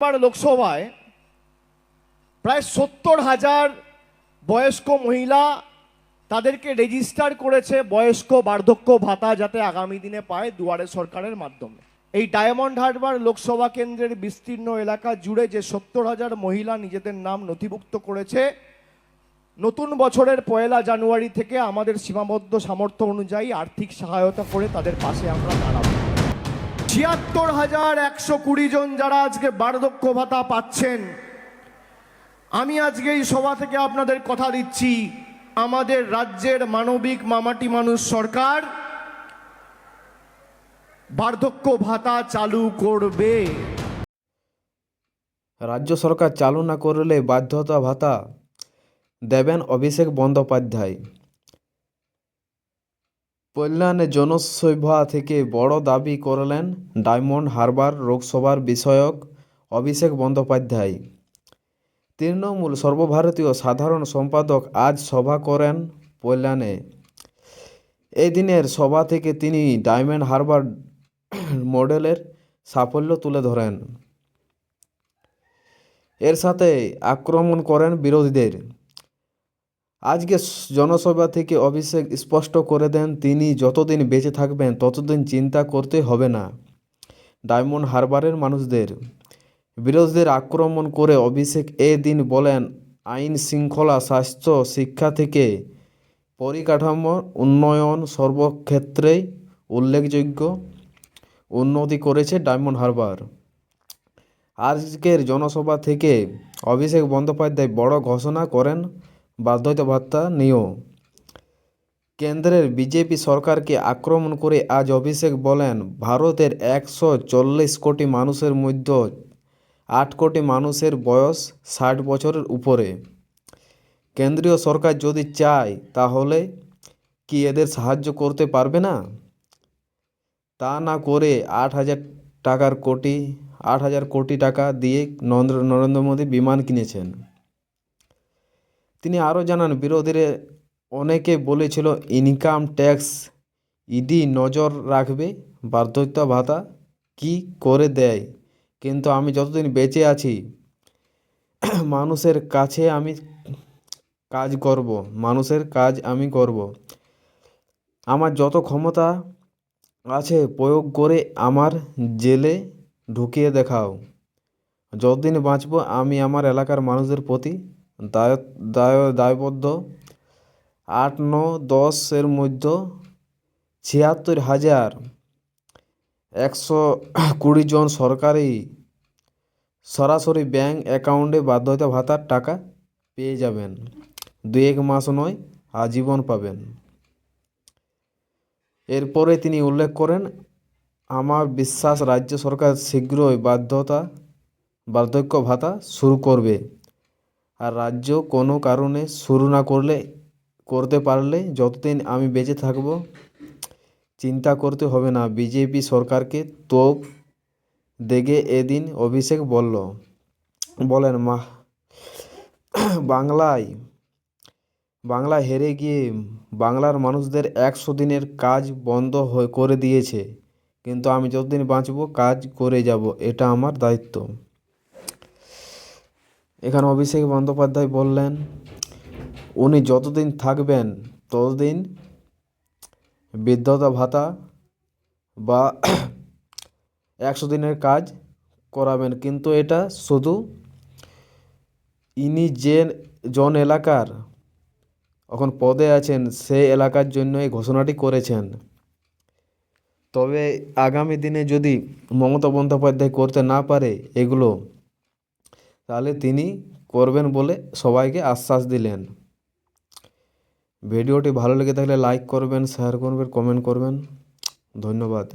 এবার লোকসভায় প্রায় সত্তর হাজার বয়স্ক মহিলা তাদেরকে রেজিস্টার করেছে বয়স্ক বার্ধক্য ভাতা যাতে আগামী দিনে পায় দুয়ারে সরকারের মাধ্যমে। এই ডায়মন্ড হারবার লোকসভা কেন্দ্রের বিস্তীর্ণ এলাকা জুড়ে যে সত্তর হাজার মহিলা নিজেদের নাম নথিভুক্ত করেছে, নতুন বছরের পয়লা জানুয়ারি থেকে আমাদের সীমাবদ্ধ সামর্থ্য অনুযায়ী আর্থিক সহায়তা করে তাদের পাশে আমরা দাঁড়াবো। ছিয়াত্তর হাজার একশো কুড়ি জন যারা আজকে বার্ধক্য ভাতা পাচ্ছেন, আমি আজকে এই সভা থেকে আপনাদের কথা দিচ্ছি, আমাদের রাজ্যের মানবিক মামাটি মানুষ সরকার বার্ধক্য ভাতা চালু করবে। রাজ্য সরকার চালু না করলে বাধ্যতা ভাতা দেবেন অভিষেক বন্দ্যোপাধ্যায়। কল্যাণে জনসভা থেকে বড় দাবি করলেন ডায়মন্ড হারবার লোকসভার বিষয়ক অভিষেক বন্দ্যোপাধ্যায়। তৃণমূল সর্বভারতীয় সাধারণ সম্পাদক আজ সভা করেন কল্যাণে। এই দিনের সভা থেকে তিনি ডায়মন্ড হারবার মডেলের সাফল্য তুলে ধরেন। এর সাথে আক্রমণ করেন বিরোধীদের। আজকে জনসভা থেকে অভিষেক স্পষ্ট করে দেন, তিনি যতদিন বেঁচে থাকবেন ততদিন চিন্তা করতে হবে না। ডায়মন্ড হারবারের মানুষদের। বিরোধীদের আক্রমণ করে অভিষেক এ দিন বলেন, আইন শৃঙ্খলা, স্বাস্থ্য, শিক্ষা থেকে পরিকাঠামো উন্নয়ন সর্বক্ষেত্রেই উল্লেখযোগ্য উন্নতি করেছে ডায়মন্ড হারবার। আজকের জনসভা থেকে অভিষেক বন্দ্যোপাধ্যায় বড় ঘোষণা করেন বার্ধক্য ভাতা নিয়েও কেন্দ্রের বিজেপি সরকারকে আক্রমণ করে আজ অভিষেক বলেন, ভারতের একশো চল্লিশ কোটি মানুষের মধ্যে আট কোটি মানুষের বয়স ষাট বছরের উপরে। কেন্দ্রীয় সরকার যদি চায়, তাহলে কি এদের সাহায্য করতে পারবে না? তা না করে আট হাজার টাকার কোটি, আট হাজার কোটি টাকা দিয়ে নরেন্দ্র নরেন্দ্র মোদী বিমান কিনেছেন। তিনি আরও জানান, বিরোধীরা অনেকে বলেছিল, ইনকাম ট্যাক্স ইডি নজর রাখবে, বার্ধক্য ভাতা কি করে দেয়? কিন্তু আমি যতদিন বেঁচে আছি, মানুষের কাছে আমি কাজ করব, মানুষের কাজ আমি করব। আমার যত ক্ষমতা আছে, প্রয়োগ করে আমার জেলে ঢুকিয়ে দেখাও। যতদিন বাঁচব, আমি আমার এলাকার মানুষদের প্রতি দায় দায়, দায়বদ্ধ। আট, ন দশের মধ্যে ছিয়াত্তর হাজার একশো কুড়ি জন সরকারি সরাসরি ব্যাঙ্ক অ্যাকাউন্টে বাধ্যতা ভাতার টাকা পেয়ে যাবেন। দু এক মাস নয়, আজীবন পাবেন। এরপরে তিনি উল্লেখ করেন, আমার বিশ্বাস রাজ্য সরকার শীঘ্রই বাধ্যতা, বার্ধক্য ভাতা শুরু করবে। আর রাজ্য কোনো কারণে শুরু না করলে, করতে পারলে যতদিন আমি বেঁচে থাকব, চিন্তা করতে হবে না। বিজেপি সরকারকে তোপ দেগে এদিন অভিষেক বলল। বলেন, মা, বাংলায় বাংলা হেরে গিয়ে বাংলার মানুষদের একশো দিনের কাজ বন্ধ হয়ে, করে দিয়েছে। কিন্তু আমি যতদিন বাঁচব, কাজ করে যাব, এটা আমার দায়িত্ব। এখানে অভিষেক বন্দ্যোপাধ্যায় বললেন, উনি যতদিন থাকবেন, ততদিন বৃদ্ধতা ভাতা বা একশো দিনের কাজ করাবেন। কিন্তু এটা শুধু ইনি যে জন এলাকার এখন পদে আছেন সেই এলাকার জন্য এই ঘোষণাটি করেছেন। তবে আগামী দিনে যদি মমতা বন্দ্যোপাধ্যায় করতে না পারে এগুলো তাহলে তিনি করবেন বলে সবাইকে আশ্বাস দিলেন। ভিডিওটি ভালো লেগে থাকলে লাইক করবেন শেয়ার করবেন কমেন্ট করবেন। ধন্যবাদ।